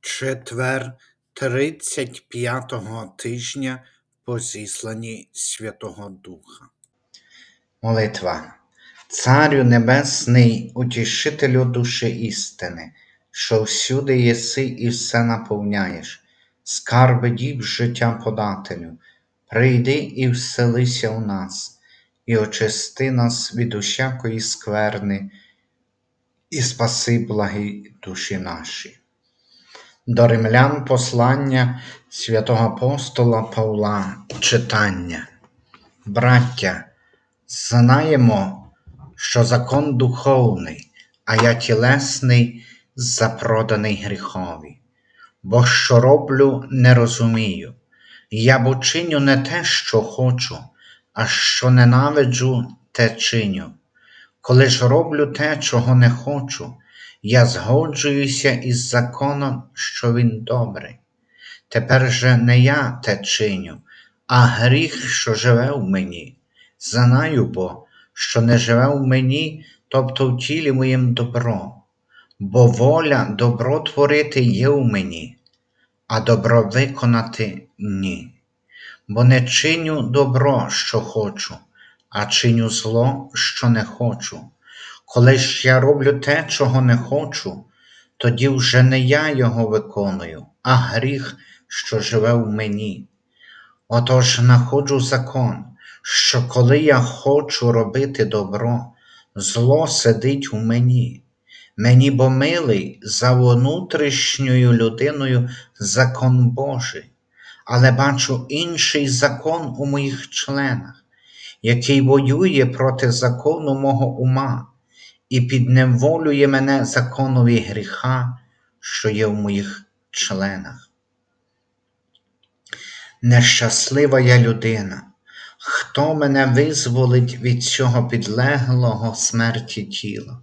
Четвер тридцять п'ятого тижня по зісланні Святого Духа. Молитва. Царю Небесний, утішителю душі істини, що всюди єси і все наповняєш, скарби діб життя подателю, прийди і вселися у нас, і очисти нас від усякої скверни, і спаси благі душі наші. До римлян послання святого апостола Павла читання. Браття, знаємо, що закон духовний, а я тілесний, запроданий гріхові. Бо що роблю, не розумію. Я бо чиню не те, що хочу, а що ненавиджу, те чиню. Коли ж роблю те, чого не хочу, я згоджуюся із законом, що він добрий. Тепер же не я те чиню, а гріх, що живе в мені. Знаю бо, що не живе в мені, тобто в тілі моїм добро, бо воля добро творити є в мені, а добро виконати ні. Бо не чиню добро, що хочу, а чиню зло, що не хочу. Коли ж я роблю те, чого не хочу, тоді вже не я його виконую, а гріх, що живе в мені. Отож находжу закон, що коли я хочу робити добро, зло сидить у мені. Мені бо милий за внутрішньою людиною закон Божий, але бачу інший закон у моїх членах, який воює проти закону мого ума і підневолює мене законові гріха, що є в моїх членах. Нещаслива я людина, хто мене визволить від цього підлеглого смерті тіла?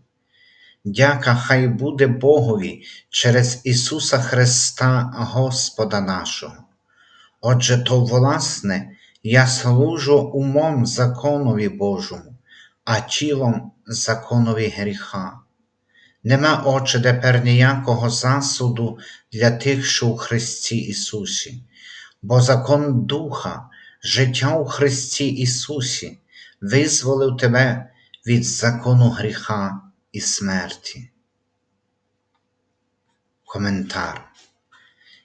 Дяка хай буде Богові через Ісуса Христа Господа нашого. Отже, то, власне, я служу умом законові Божому, а тілом законові гріха. Нема, Отче, тепер ніякого засуду для тих, що у Христі Ісусі, бо закон Духа, життя у Христі Ісусі визволив тебе від закону гріха і смерті. Коментар.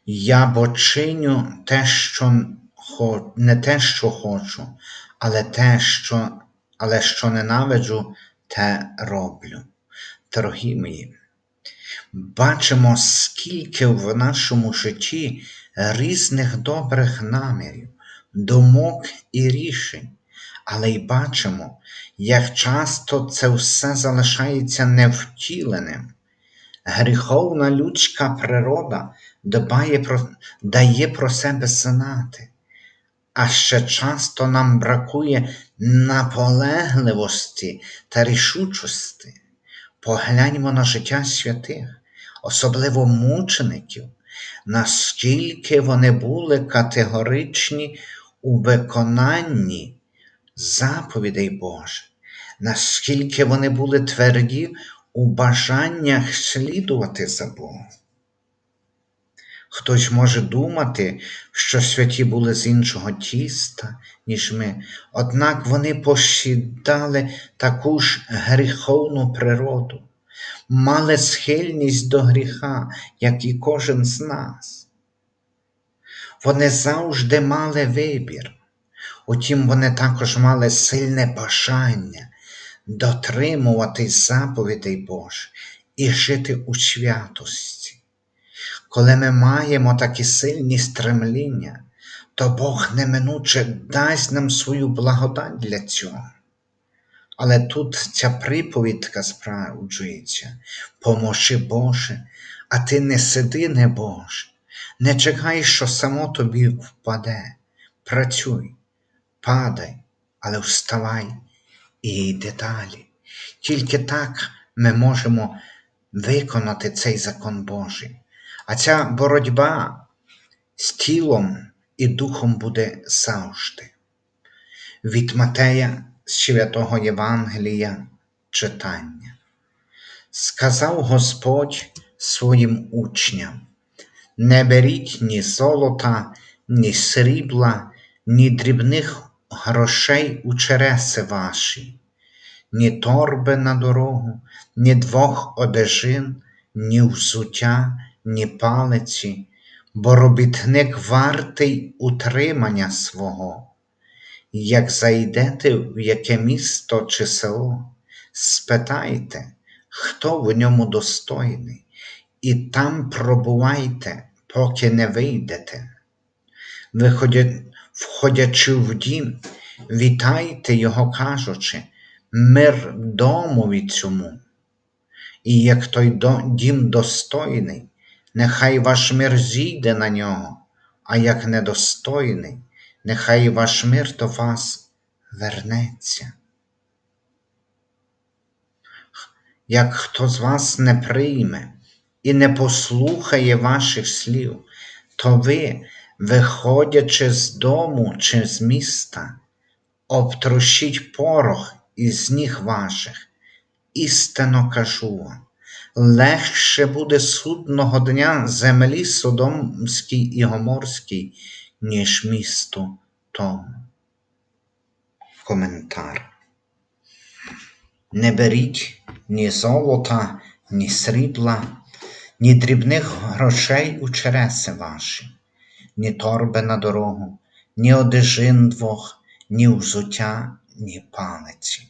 Я бо чиню те, що не те, що хочу, але те, що, але що ненавиджу, те роблю. Дорогі мої, бачимо, скільки в нашому житті різних добрих намірів, думок і рішень, але й бачимо, як часто це все залишається невтіленим. Гріховна людська природа дбає про, дає про себе знати, а ще часто нам бракує наполегливості та рішучості. Погляньмо на життя святих, особливо мучеників, наскільки вони були категоричні у виконанні заповідей Божих, наскільки вони були тверді у бажаннях слідувати за Богом. Хтось може думати, що святі були з іншого тіста, ніж ми, однак вони посідали таку ж гріховну природу, мали схильність до гріха, як і кожен з нас. Вони завжди мали вибір, утім, вони також мали сильне бажання дотримуватись заповідей Божих і жити у святості. Коли ми маємо такі сильні стремління, то Бог неминуче дасть нам свою благодать для цього. Але тут ця приповідка справджується, поможи Боже, а ти не сиди, не Боже, не чекай, що само тобі впаде. Працюй, падай, але вставай і йди далі. Тільки так ми можемо виконати цей закон Божий. А ця боротьба з тілом і духом буде завжди. Від Матея Святого Євангелія читання. Сказав Господь своїм учням: Не беріть ні золота, ні срібла, ні дрібних грошей у череси ваші, ні торби на дорогу, ні двох одежин, ні взуття, ні палиці, бо робітник вартий утримання свого. Як зайдете в яке місто чи село, спитайте, хто в ньому достойний, і там пробувайте, поки не вийдете. Входячи в дім, вітайте його, кажучи, мир домові цьому. І як той дім достойний, нехай ваш мир зійде на нього, а як недостойний, нехай ваш мир до вас вернеться. Як хто з вас не прийме і не послухає ваших слів, то ви, виходячи з дому чи з міста, обтрощіть порох із ніг ваших. Істинно кажу вам, легше буде судного дня землі Содомській і Гоморській, ніж місту тому. Коментар. Не беріть ні золота, ні срібла, ні дрібних грошей у череси ваші, ні торби на дорогу, ні одежин двох, ні взуття, ні палиці,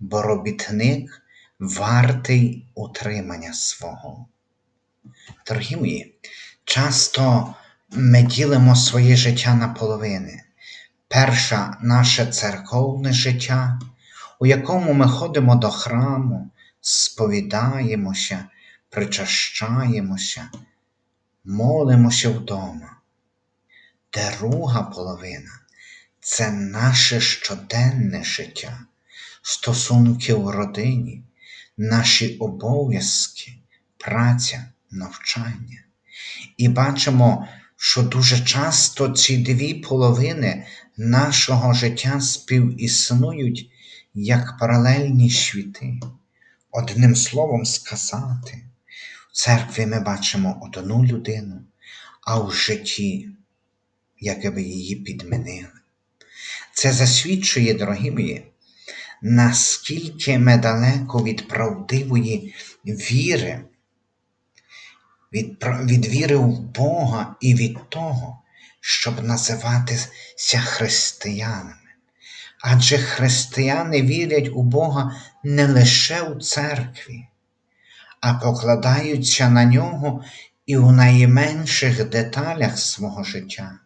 бо робітник вартий утримання свого. Дорогі мої, часто ми ділимо своє життя на половини. Перша наше церковне життя, у якому ми ходимо до храму, сповідаємося, причащаємося, молимося вдома. Друга половина це наше щоденне життя, стосунки в родині, наші обов'язки, праця, навчання. І бачимо, що дуже часто ці дві половини нашого життя співіснують як паралельні світи. Одним словом сказати, в церкві ми бачимо одну людину, а в житті, якби її підмінили. Це засвідчує, дорогі мої, наскільки ми далеко від правдивої віри, від, від віри в Бога і від того, щоб називатися християнами. Адже християни вірять у Бога не лише у церкві, а покладаються на нього і у найменших деталях свого життя,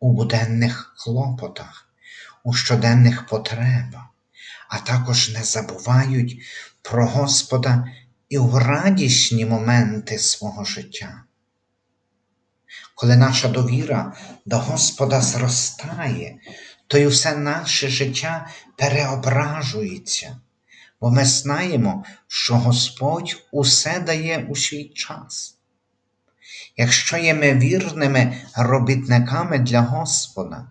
у буденних клопотах, у щоденних потребах, а також не забувають про Господа і в радісні моменти свого життя. Коли наша довіра до Господа зростає, то й все наше життя переображується, бо ми знаємо, що Господь усе дає у свій час. Якщо є ми вірними робітниками для Господа,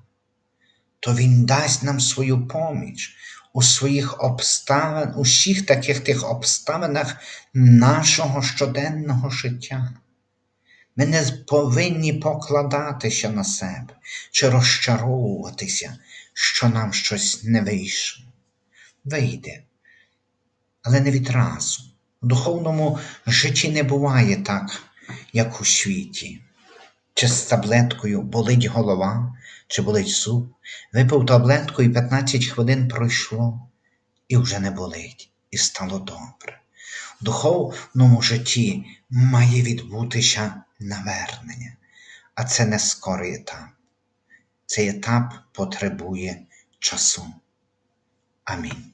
то Він дасть нам свою поміч у своїх обставин, у всіх таких тих обставинах нашого щоденного життя. Ми не повинні покладатися на себе чи розчаровуватися, що нам щось не вийшло. Вийде, але не відразу. У духовному житті не буває так, як у світі. Чи з таблеткою болить голова, чи болить зуб, випив таблетку і 15 хвилин пройшло, і вже не болить, і стало добре. В духовному житті має відбутися навернення, а це не скорий етап. Цей етап потребує часу. Амінь.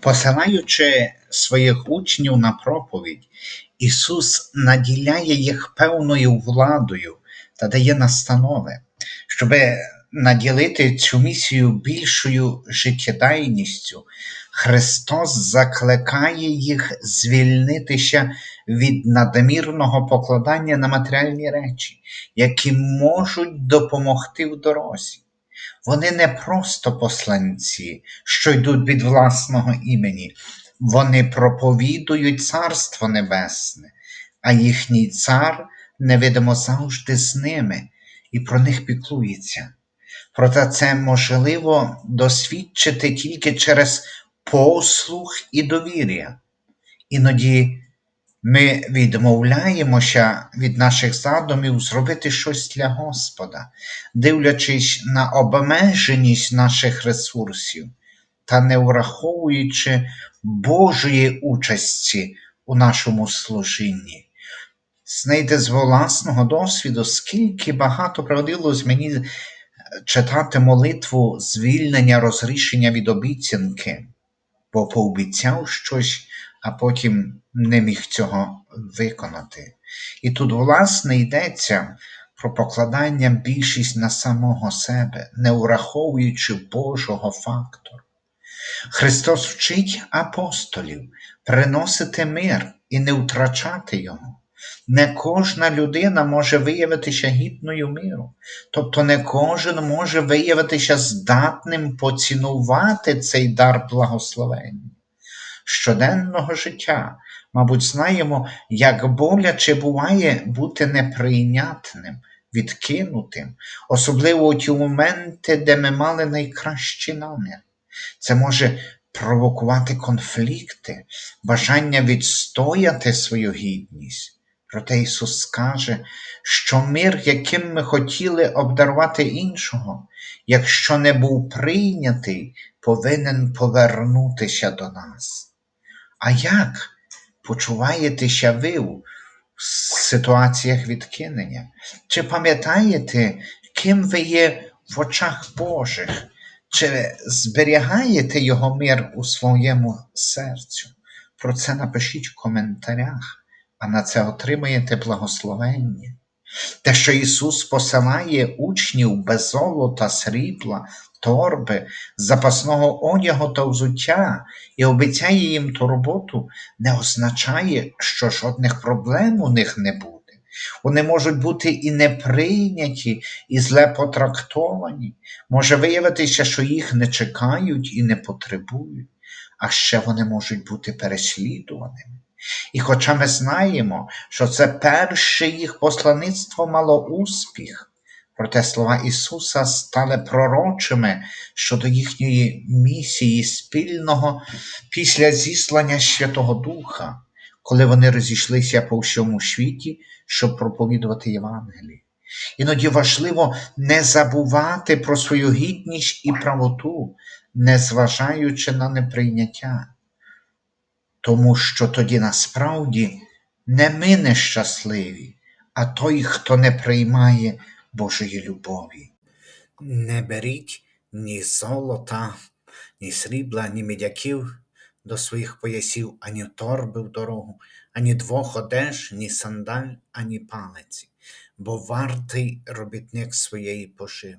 Посилаючи своїх учнів на проповідь, Ісус наділяє їх певною владою та дає настанови, щоб наділити цю місію більшою життєдайністю. Христос закликає їх звільнитися від надмірного покладання на матеріальні речі, які можуть допомогти в дорозі. Вони не просто посланці, що йдуть від власного імені, вони проповідують Царство Небесне, а їхній цар невидимо завжди з ними і про них піклується. Проте це можливо досвідчити тільки через послух і довір'я. Іноді ми відмовляємося від наших задумів зробити щось для Господа, дивлячись на обмеженість наших ресурсів та не враховуючи Божої участі у нашому служінні. Знайде з власного досвіду, скільки багато пригодилось мені читати молитву звільнення розрішення від обіцянки, бо пообіцяв щось, а потім не міг цього виконати. І тут, власне, йдеться про покладання більшість на самого себе, не враховуючи Божого фактору. Христос вчить апостолів приносити мир і не втрачати його. Не кожна людина може виявитися гідною миру, тобто не кожен може виявитися здатним поцінувати цей дар благословення. Щоденного життя, мабуть, знаємо, як боляче буває бути неприйнятним, відкинутим, особливо у ті моменти, де ми мали найкращі наміри. Це може провокувати конфлікти, бажання відстояти свою гідність. Проте Ісус скаже, що мир, яким ми хотіли обдарувати іншого, якщо не був прийнятий, повинен повернутися до нас. А як почуваєтеся ви у ситуаціях відкинення? Чи пам'ятаєте, ким ви є в очах Божих? Чи зберігаєте його мир у своєму серцю? Про це напишіть в коментарях, а на це отримаєте благословення. Те, що Ісус посилає учнів без золота, срібла, торби, запасного одягу та взуття і обіцяє їм ту роботу, не означає, що жодних проблем у них не буде. Вони можуть бути і не прийняті, і зле потрактовані. Може виявитися, що їх не чекають і не потребують, а ще вони можуть бути переслідуваними. І хоча ми знаємо, що це перше їх послаництво мало успіх, проте слова Ісуса стали пророчими щодо їхньої місії спільного після зіслання Святого Духа, коли вони розійшлися по всьому світі, щоб проповідувати Євангеліє. Іноді важливо не забувати про свою гідність і правоту, незважаючи на неприйняття тому що тоді насправді не ми нещасливі, а той, хто не приймає Божої любові. Не беріть ні золота, ні срібла, ні медяків до своїх поясів, ані торби в дорогу, ані двох одеж, ні сандаль, ані палиці, бо вартий робітник своєї пошиви.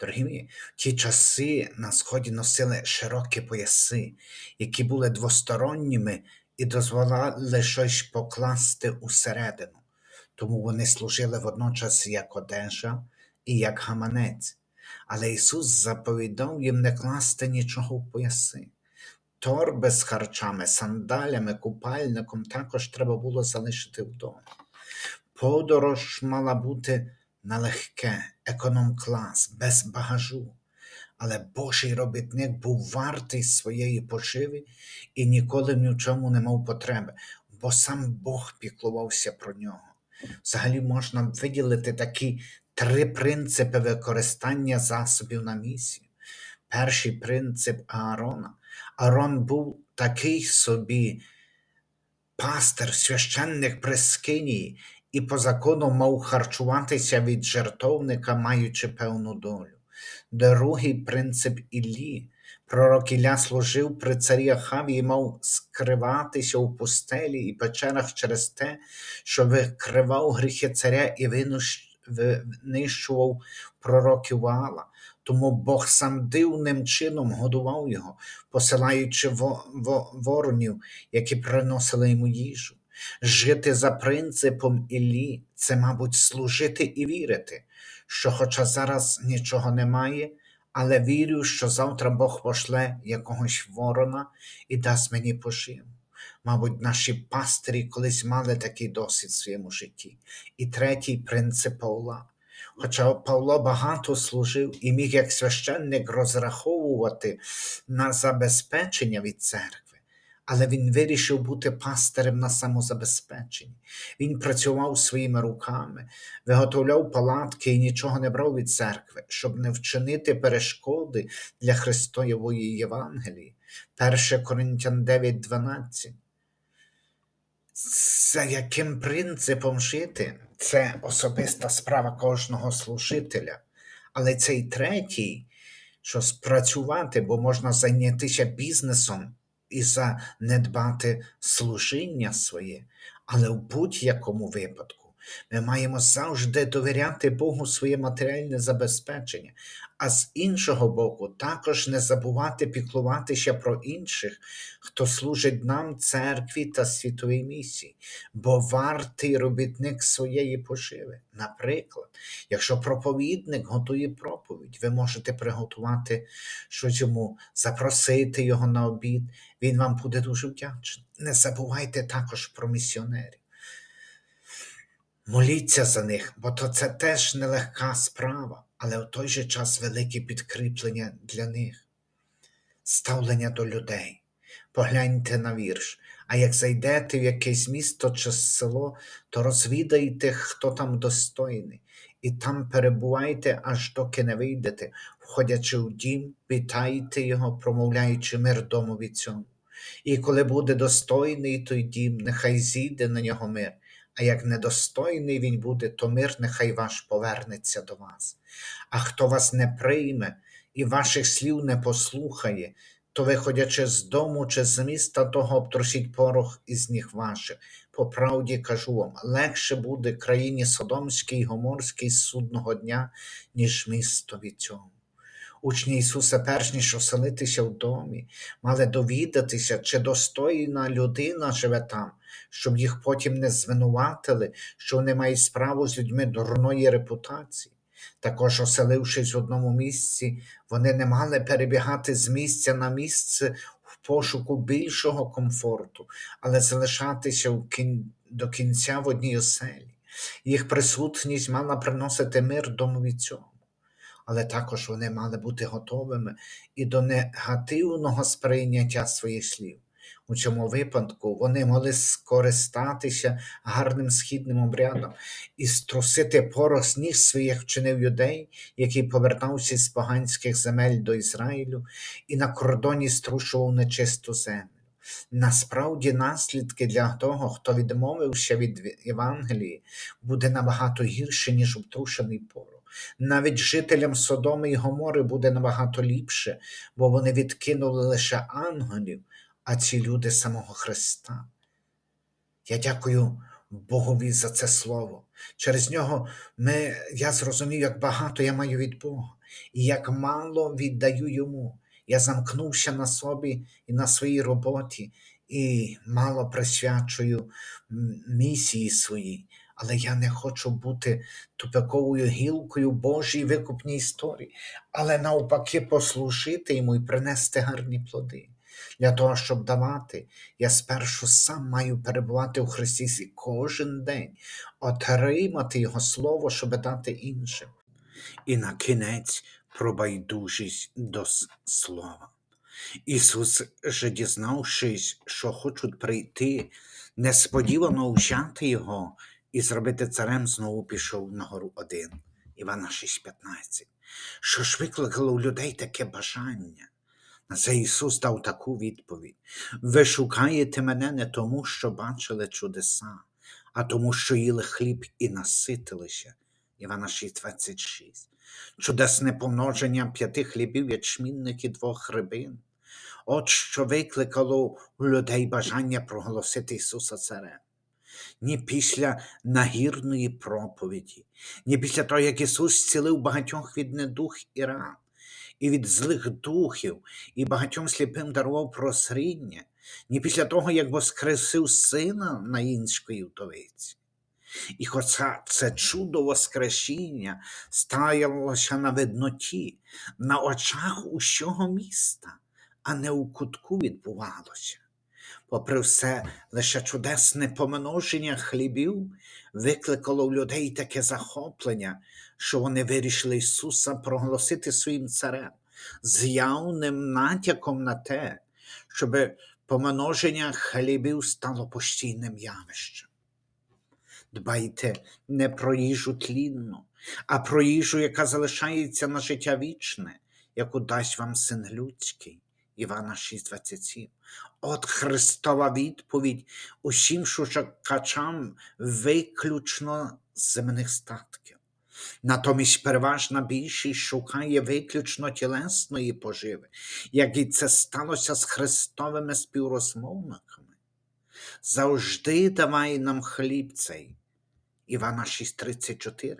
Дорогі мої, ті часи на сході носили широкі пояси, які були двосторонніми і дозволяли щось покласти усередину. Тому вони служили водночас як одежа і як гаманець. Але Ісус заповідав їм не класти нічого в пояси. Торби з харчами, сандалями, купальником також треба було залишити вдома. Подорож мала бути налегке, економ-клас, без багажу. Але Божий робітник був вартий своєї поживи і ніколи ні в чому не мав потреби, бо сам Бог піклувався про нього. Взагалі можна виділити такі три принципи використання засобів на місію. Перший принцип Аарона. Аарон був такий собі пастир, священник при Скинії, і по закону мав харчуватися від жертовника, маючи певну долю. Другий принцип Іллі. Пророк Ілля служив при царі Ахаві і мав скриватися у пустелі і печерах через те, що викривав гріхи царя і винищував пророків Ваала. Тому Бог сам дивним чином годував його, посилаючи во- во- воронів, які приносили йому їжу. Жити за принципом Іллі – це, мабуть, служити і вірити, що хоча зараз нічого немає, але вірю, що завтра Бог пошле якогось ворона і дасть мені поживу. Мабуть, наші пастирі колись мали такий досвід в своєму житті. І третій принцип Павла. Хоча Павло багато служив і міг як священник розраховувати на забезпечення від церкви, але він вирішив бути пастирем на самозабезпеченні. Він працював своїми руками, виготовляв палатки і нічого не брав від церкви, щоб не вчинити перешкоди для Христової Євангелії. 1 Коринтян 9:12. За яким принципом жити? Це особиста справа кожного служителя. Але цей третій, що спрацювати, бо можна зайнятися бізнесом і занедбати служіння своє. Але в будь-якому випадку ми маємо завжди довіряти Богу своє матеріальне забезпечення, а з іншого боку, також не забувати піклуватися про інших, хто служить нам, церкві та світовій місії, бо вартий робітник своєї поживи. Наприклад, якщо проповідник готує проповідь, ви можете приготувати щось йому, запросити його на обід, він вам буде дуже вдячний. Не забувайте також про місіонерів. Моліться за них, бо то це теж нелегка справа, але в той же час велике підкріплення для них. Ставлення до людей. Погляньте на вірш. А як зайдете в якесь місто чи село, то розвідайте, хто там достойний, і там перебувайте, аж доки не вийдете, входячи в дім, вітайте його, промовляючи мир домові цьому. І коли буде достойний той дім, нехай зійде на нього мир. А як недостойний він буде, то мир нехай ваш повернеться до вас. А хто вас не прийме і ваших слів не послухає, то, виходячи з дому чи з міста, того обтрусіть порох із ніг ваших. По правді кажу вам, легше буде країні Содомській й Гоморській судного дня, ніж містові цьому. Учні Ісуса, перш ніж оселитися в домі, мали довідатися, чи достойна людина живе там, щоб їх потім не звинуватили, що вони мають справу з людьми дурної репутації. Також, оселившись в одному місці, вони не мали перебігати з місця на місце в пошуку більшого комфорту, але залишатися до кінця в одній оселі. Їх присутність мала приносити мир домові цьому. Але також вони мали бути готовими і до негативного сприйняття своїх слів. У цьому випадку вони могли скористатися гарним східним обрядом і струсити порох ніг своїх вчинив юдей, який повертався з поганських земель до Ізраїлю і на кордоні струшував нечисту землю. Насправді, наслідки для того, хто відмовився від Євангелії, буде набагато гірше, ніж втрушений порох. Навіть жителям Содоми і Гомори буде набагато ліпше, бо вони відкинули лише ангелів, а ці люди самого Христа. Я дякую Богові за це слово. Через нього ми, я зрозумів, як багато я маю від Бога, і як мало віддаю йому. Я замкнувся на собі і на своїй роботі, і мало присвячую місії своїй. Але я не хочу бути тупиковою гілкою Божій викупній історії, але навпаки послужити йому і принести гарні плоди. Для того, щоб давати, я спершу сам маю перебувати у Христі кожен день, отримати Його Слово, щоб дати іншим. І на кінець про байдужість до слова. Ісус же, дізнавшись, що хочуть прийти, несподівано взяти його і зробити царем, знову пішов на гору один. Івана 6,15. Що ж викликало у людей таке бажання? На це Ісус дав таку відповідь: Ви шукаєте мене не тому, що бачили чудеса, а тому, що їли хліб і наситилися. Івана 6,26. Чудесне помноження п'яти хлібів ячмінних і двох рибин. От що викликало у людей бажання проголосити Ісуса Царем. Ні після нагірної проповіді, ні після того, як Ісус зцілив багатьох від недух і ран, і від злих духів, і багатьом сліпим дарував просріння, ні після того, як воскресив сина на інської вдовиці. І хоча це чудо Воскресіння стаялося на видноті, на очах усього міста, а не у кутку відбувалося. Попри все, лише чудесне помноження хлібів викликало у людей таке захоплення, що вони вирішили Ісуса проголосити своїм царем з явним натяком на те, щоб помноження хлібів стало постійним явищем. Дбайте не про їжу тлінну, а про їжу, яка залишається на життя вічне, яку дасть вам син людський. Івана 6,27. От Христова відповідь усім шукачам виключно земних статків. Натомість переважна більшість шукає виключно тілесної поживи, як і це сталося з Христовими співрозмовниками. Завжди давай нам хліб цей. Івана 6,34,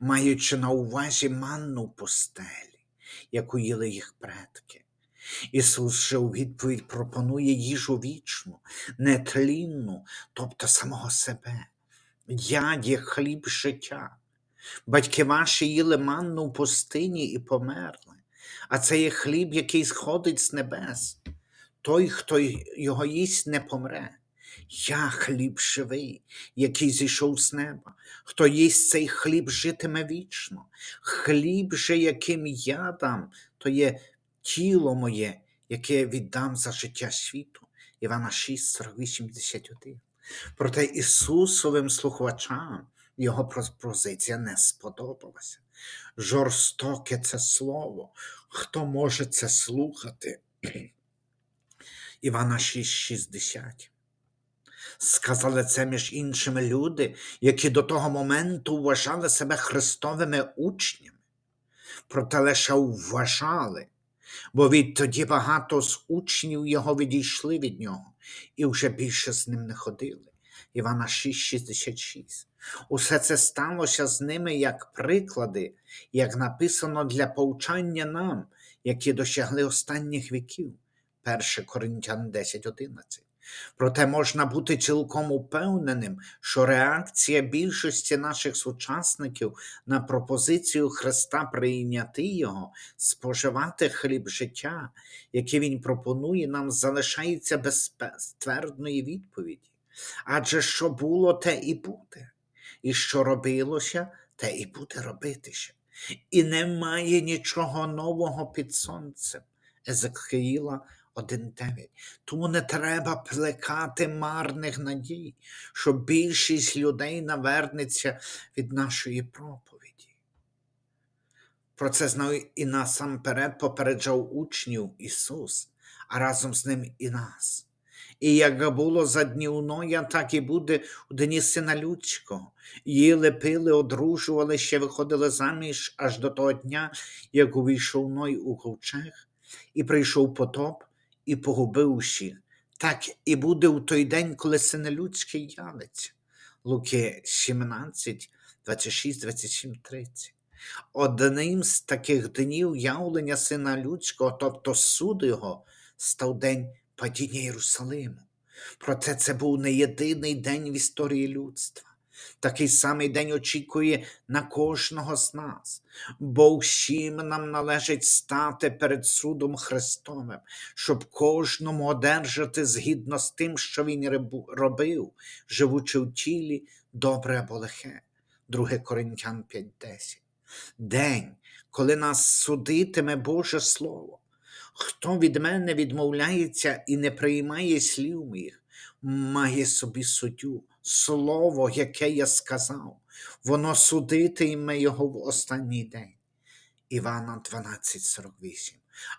маючи на увазі манну постелі, яку їли їх предки. Ісус же у відповідь пропонує їжу вічну, нетлінну, тобто самого себе. Я є хліб життя. Батьки ваші їли манну в пустині і померли, а це є хліб, який сходить з небес. Той, хто його їсть, не помре. Я хліб живий, який зійшов з неба. Хто їсть цей хліб, житиме вічно. Хліб же, яким я дам, то є тіло моє, яке я віддам за життя світу. Івана 6, 48, 51. Проте Ісусовим слухачам його пропозиція не сподобалася. Жорстоке це слово. Хто може це слухати? Івана 6, 60. Сказали це між іншими люди, які до того моменту вважали себе Христовими учнями. Проте лише вважали, бо відтоді багато з учнів його відійшли від нього і вже більше з ним не ходили. Івана 6,66. Усе це сталося з ними як приклади, як написано для повчання нам, які досягли останніх віків. 1 Коринтян 10.11. Проте можна бути цілком упевненим, що реакція більшості наших сучасників на пропозицію Христа прийняти його, споживати хліб життя, який Він пропонує нам, залишається без твердної відповіді. Адже що було, те і буде, і що робилося, те і буде робитися. І немає нічого нового під сонцем. Езекиїла 1.9. Тому не треба плекати марних надій, що більшість людей навернеться від нашої проповіді. Про це знав і насамперед попереджав учнів Ісус, а разом з ним і нас. І як було за днів Ноя, так і буде у дні сина людського. Їли, пили, одружували, ще виходили заміж аж до того дня, як увійшов Ной у ковчег, і прийшов потоп, і погубив усіх. Так і буде у той день, коли син людський явиться. Луки 17, 26, 27, 30. Одним з таких днів явлення сина людського, тобто суду його, став день падіння Єрусалиму. Проте це був не єдиний день в історії людства. Такий самий день очікує на кожного з нас, бо всім нам належить стати перед судом Христовим, щоб кожному одержати згідно з тим, що він робив, живучи в тілі, добре або лихе. 2 Коринтян 5.10. День, коли нас судитиме Боже Слово. Хто від мене відмовляється і не приймає слів моїх, має собі суддю, слово, яке я сказав, воно судитиме його в останній день. Івана 12:48.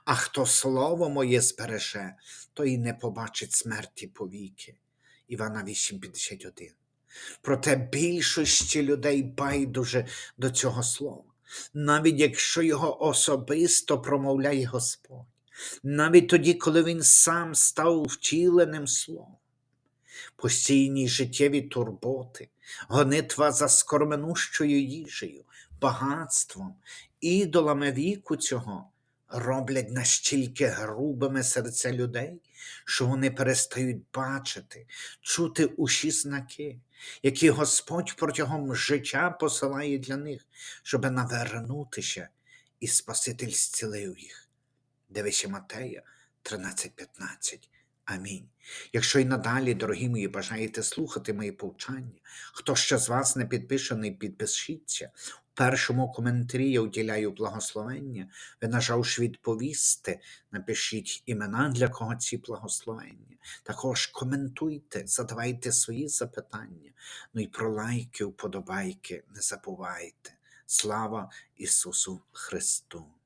А хто слово моє збереже, той не побачить смерті повіки. Івана 8:51. Проте більшості людей байдуже до цього слова, навіть якщо його особисто промовляє Господь, навіть тоді, коли він сам став втіленим словом. Постійні життєві турботи, гонитва за скорменущою їжею, багатством, ідолами віку цього роблять настільки грубими серця людей, що вони перестають бачити, чути усі знаки, які Господь протягом життя посилає для них, щоб навернутися, і Спаситель зцілив їх. Дивися Матея 13:15. Амінь. Якщо й надалі, дорогі мої, бажаєте слухати мої повчання, хто ще з вас не підпишений, підпишіться. У першому коментарі я уділяю благословення. Ви нажавши відповісти, напишіть імена, для кого ці благословення. Також коментуйте, задавайте свої запитання. Ну і про лайки, вподобайки не забувайте. Слава Ісусу Христу!